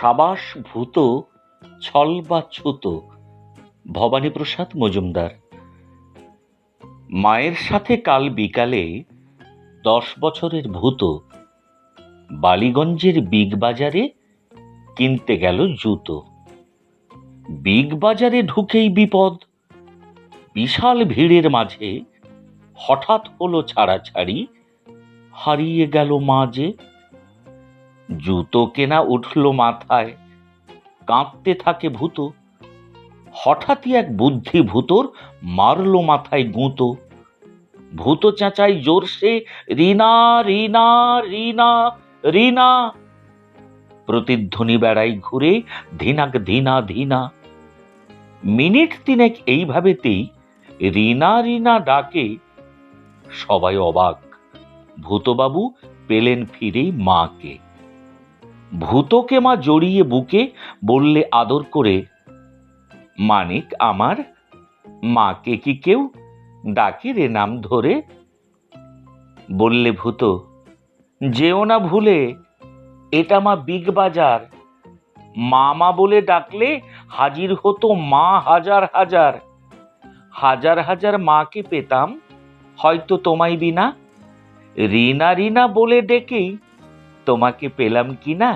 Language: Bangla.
সাবাস ভূত ছল বা ছুত। ভবানীপ্রসাদ মজুমদার। মায়ের সাথে কাল বিকালে দশ বছরের ভূত। বালিগঞ্জের বিগ বাজারে কিনতে গেল জুতো। বিগ বাজারে ঢুকেই বিপদ। বিশাল ভিড়ের মাঝে হঠাৎ হলো ছাড়াছাড়ি। হারিয়ে গেল মাঝে জুতো কেনা উঠল মাথায়। কাঁপতে থাকে ভূত। হঠাৎই এক বুদ্ধি ভূতর মারল মাথায় গুঁতো। ভূত চাচাই জোরসে, রিনা রিনা রিনা রিনা! প্রতিধ্বনি বেড়াই ঘুরে, ধিনাক, ধিনা ধিনা! মিনিট তিনেক এইভাবেতেই রিনা রিনা ডাকে। সবাই অবাক। ভূতবাবু পেলেন ফিরেই মাকে। ভূতকে মা জড়িয়ে বুকে বললে আদর করে, মানিক আমার, মাকে কি কেউ ডাকে রে নাম ধরে? বললে ভূত, যেও না ভুলে, এটা মা বিগ বাজার। মামা বলে ডাকলে হাজির হতো মা হাজার হাজার। হাজার হাজার মাকে পেতাম, হয়তো তোমায় বিনা। রিনা রিনা বলে ডেকেই তোমাকে পেলাম কি না